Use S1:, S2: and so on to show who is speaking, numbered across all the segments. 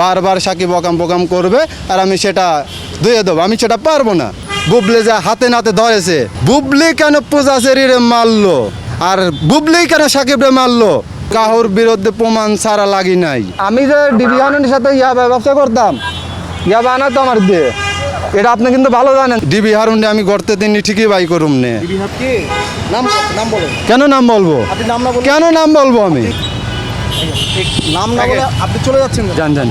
S1: বারবার সাকিব অকাম বোকাম করবে আর আমি সেটা ধুয়ে দেবো। আমি সেটা পারব না। বুবলি যা হাতে নাতে ধরেছে। বুবলি কেন পূজা শরীরে মারলো? আর বুবলি কেন সাকিবরে মারলো? কাহুর বিরুদ্ধে প্রমাণ ছাড়া লাগি নাই। আমি যে ডিভিশনের সাথে ইয়া ব্যবসা করতাম ইয়া বানা তো আমার দিয়ে। এটা আপনি কিন্তু ভালো জানেন। ডিবি হারুন আমি গড়তে দিন ঠিকই বাই করুম নে। কেন নাম বলব? কেন নাম বলব আমি?
S2: নাম না বলে আপনি চলে যাচ্ছেন কেন?
S1: যান যান।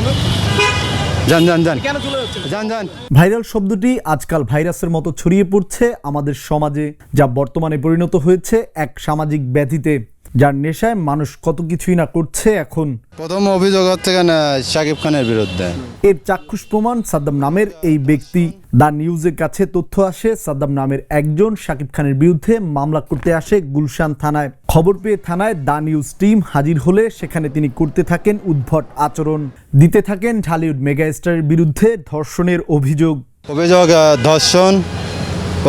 S1: যান যান যান।
S2: কেন চলে যাচ্ছেন?
S1: যান যান।
S3: ভাইরাল শব্দটি আজকাল ভাইরাসের মতো ছড়িয়ে পড়ছে আমাদের সমাজে যা বর্তমানে পরিণত হয়েছে এক সামাজিক ব্যাধিতে যার নেশায় মানুষ কত কিছুই না করছে এখন।
S1: প্রথম অভিযোগ হচ্ছে কেন শাকিব খানের বিরুদ্ধে?
S3: এর চাক্ষুষ প্রমাণ সাদ্দাম নামের এই ব্যক্তি। দা নিউজের কাছে তথ্য আসে সাদ্দাম নামের একজন সাকিব খানের বিরুদ্ধে মামলা করতে আসে গুলশান থানায়। খবর পেয়ে থানায় দা নিউজ টিম হাজির হলে সেখানে তিনি করতে থাকেন উদ্ভট আচরণ। দিতে থাকেন ঢালিউড মেগাস্টারের বিরুদ্ধে ধর্ষণের অভিযোগ।
S1: অভিযোগ ধর্ষণ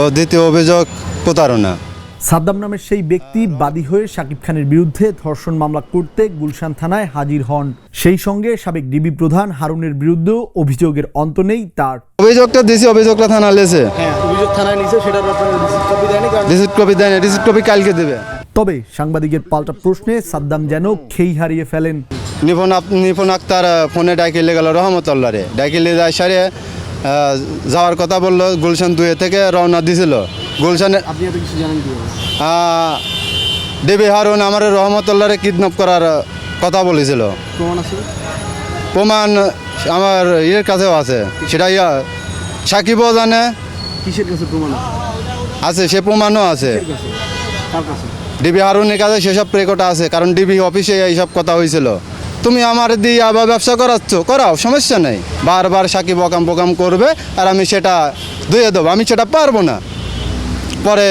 S1: ও দ্বিতীয় অভিযোগ প্রতারণা।
S3: সাদ্দাম নামের সেই ব্যক্তি বাদী হয়ে শাকিব খানের বিরুদ্ধে ধর্ষণ মামলা করতে গুলশান থানায় হাজির হন। সেই সঙ্গে সাবেক ডিবি প্রধান হারুনের বিরুদ্ধেও অভিযোগের অন্ত নেই তার।
S1: অভিযোগটা দিছি অভিযোগটা থানা লেছে।
S2: হ্যাঁ অভিযোগ থানায় নিছে সেটার ব্যাপারে রিসিভ কপি দেয়নি কারণ
S1: রিসিপ্ট কপি দেয় না রিসিপ্ট কপি কালকে দেবে।
S3: তবে সাংবাদিকের পাল্টা প্রশ্নে সাদ্দাম যেন খেই হারিয়ে ফেলেন।
S1: নিপুণ আপ- নিপুণ আক্তার ফোনে ডাইকেলে গেল রহমতুল্লারে ডাইকেলে যায় সারে যাওয়ার কথা বলল গুলশান দুয়ে থেকে রওনা দিছিল। গুলশানে
S2: আপনি এত কিছু জানেন
S1: দেবী হারুন আমার রহমতুল্লাহরে কিডন্যাপ করার কথা বলেছিল।
S2: প্রমাণ আছে?
S1: প্রমাণ আমার ইয়ের কাছেও আছে। সেটা ইয়া সাকিবও জানে।
S2: কিসের কাছে প্রমাণ আছে?
S1: সে প্রমাণও আছে। ডিবি হারুনের কাছে সেসব রেকর্ড আছে কারণ ডিবি অফিসে এইসব কথা হয়েছিল। তুমি আমার দিয়ে আবার ব্যবসা করাচ্ছ করাও সমস্যা নেই। বারবার সাকিব অকাম পোকাম করবে আর আমি সেটা ধুয়ে দেবো। আমি সেটা পারব না। পরে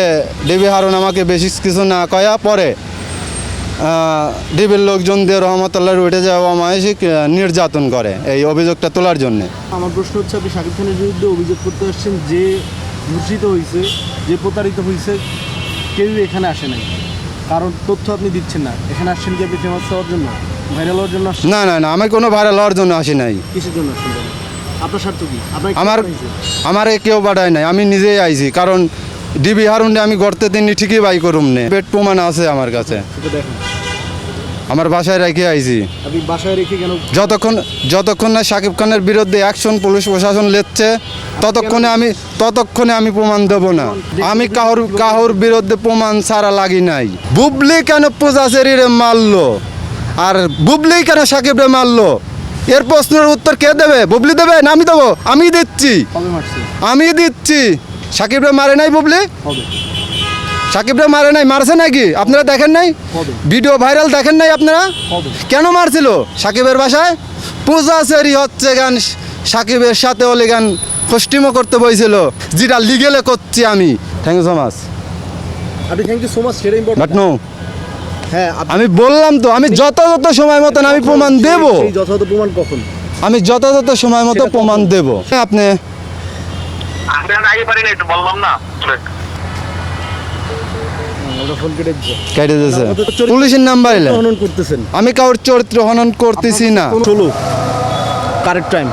S1: ডিবি হারুন আমাকে বেশি কিছু না কয়া পরে ডিবির লোকজন দিয়ে রহমতুল্লাহর উঠে যাওয়া মানসিক নির্যাতন করে এই অভিযোগটা তোলার জন্যে।
S2: আমার প্রশ্ন হচ্ছে আপনি শাকিব খানের বিরুদ্ধে অভিযোগ করতে আসছেন যে ধূষিত হয়েছে যে প্রতারিত হয়েছে কেউ এখানে আসে নাই। কারণ তথ্য আপনি দিচ্ছেন না। এখানে আসছেন কি আপনি ফেমাস হওয়ার জন্য? ভাইরাল হওয়ার জন্য
S1: না না না আমি কোনো ভাইরাল হওয়ার জন্য আসি নাই।
S2: কিসের জন্য আসছেন? আপনার স্বার্থ কি?
S1: আমার আমারে কেউ বাড়ায় নাই আমি নিজেই আইছি। কারণ ডিবি হারুনটা আমি গড়তে দিন ঠিকই বাই করুম নে। পেট প্রমাণ আছে আমার কাছে। আমার বাসায় রেখে আইছি। যতক্ষণ যতক্ষণ না সাকিব খানের বিরুদ্ধে অ্যাকশন পুলিশ প্রশাসন লেচ্ছে ততক্ষণে আমি ততক্ষণে আমি প্রমাণ দেব না। আমি কাহুর কাহুর বিরুদ্ধে প্রমাণ ছাড়া লাগি নাই। বুবলি কেন পূজা শরীরে মারলো? আর বুবলি কেন সাকিবরে মারলো? এর প্রশ্নের উত্তর কে দেবে? বুবলি দেবে না আমি দেবো? আমি দিচ্ছি। আমি দিচ্ছি। সাকিবরে মারে নাই বুবলি? সাকিবরা মারে নাই মারছে নাকি? আপনারা দেখেন নাই? ভিডিও ভাইরাল দেখেন নাই আপনারা? কেন মারছিল? সাকিবের বাসায়? পূজা সেরি হচ্ছে গান সাকিবের সাথে ওলে গান কষ্টিমও করতে বইছিল। যেটা লিগেলে করছি আমি। থ্যাংক ইউ সো মাচ
S2: আপনি থ্যাংক ইউ সো মাচ সেটা
S1: বাট
S2: ইম্পর্টেন্ট
S1: নো
S2: হ্যাঁ
S1: আমি বললাম তো আমি যথাযথ সময় মতন আমি প্রমাণ দেব।
S2: যথাযথ প্রমাণ কখন?
S1: আমি যথাযথ সময় মতো প্রমাণ দেব। আপনি
S4: আগে পারি না একটু বললাম না।
S2: ওটা ফোন কেটে দিচ্ছে
S1: কেটে দিয়েছে।
S2: না, ও তো চরিত্র-
S1: পুলিশের নাম্বার এলে।
S2: হনন করতেছেন।
S1: আমি কারোর চরিত্র হনন করতেছি না।
S2: চলো কারেক্ট টাইম।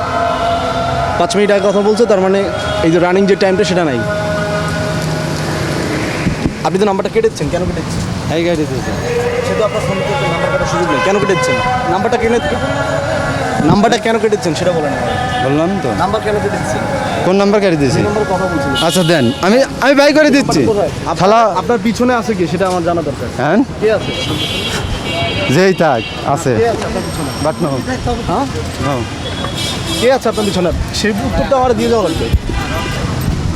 S2: পাঁচ মিনিট আগে কথা বলছো তার মানে এই যে রানিং যে টাইমটা সেটা নাই। আপনি তো নাম্বারটা কেটেছেন কেন কেটেছেন
S1: হ্যাঁ কেটে দিয়েছে।
S2: সে তো আপনার ফোন করতে নাম্বার কাটার সুযোগ নেই। কেন কেটেছেন নাম্বারটা কেন নাম্বারটা কেন কেটেছেন সেটা বলেন
S1: বললাম তো।
S2: নাম্বার কেন কেটেছেন
S1: কোন নাম্বার কেটে দিয়েছি? আচ্ছা দেন। আমি আমি বাই করে দিচ্ছি। থালা
S2: আপনার পিছনে আছে কি? সেটা আমার জানা দরকার।
S1: হ্যাঁ?
S2: কে আছে?
S1: যেই থাক আছে। বাট নো
S2: হ্যাঁ? কে আছে আপনার পিছনে? সেই উত্তরটা আমার দিয়ে যাওয়া লাগবে।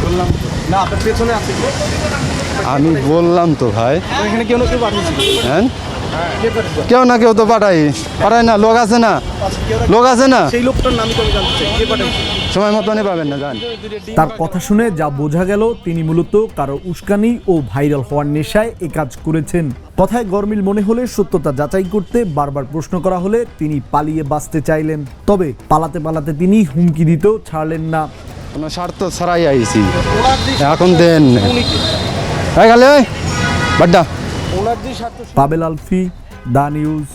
S2: বললাম না আপনার পেছনে আছে কে?
S1: আমি বললাম তো ভাই।
S2: এখানে কেউ না কেউ পাঠিয়েছিল
S1: হ্যাঁ? কেউ না কেউ তো পাঠাই। পাঠাই না লোক আছে না। লোক আছে না?
S2: সেই লোকটার নামই তো আমি জানতে চাই। কে
S1: সময় মতনই পাবেন না জান
S3: তার কথা শুনে যা বোঝা গেল তিনি মূলত কারও উস্কানি ও ভাইরাল হওয়ার নেশায় এ কাজ করেছেন। কথায় গরমিল মনে হলে সত্যতা যাচাই করতে বারবার প্রশ্ন করা হলে তিনি পালিয়ে বাঁচতে চাইলেন। তবে পালাতে পালাতে তিনি হুমকি দিতেও ছাড়লেন না।
S1: কোনো স্বার্থ ছাড়াই আইছি। এখন দেন। বাড্ডা।
S3: পাবেল আলফি দা নিউজ।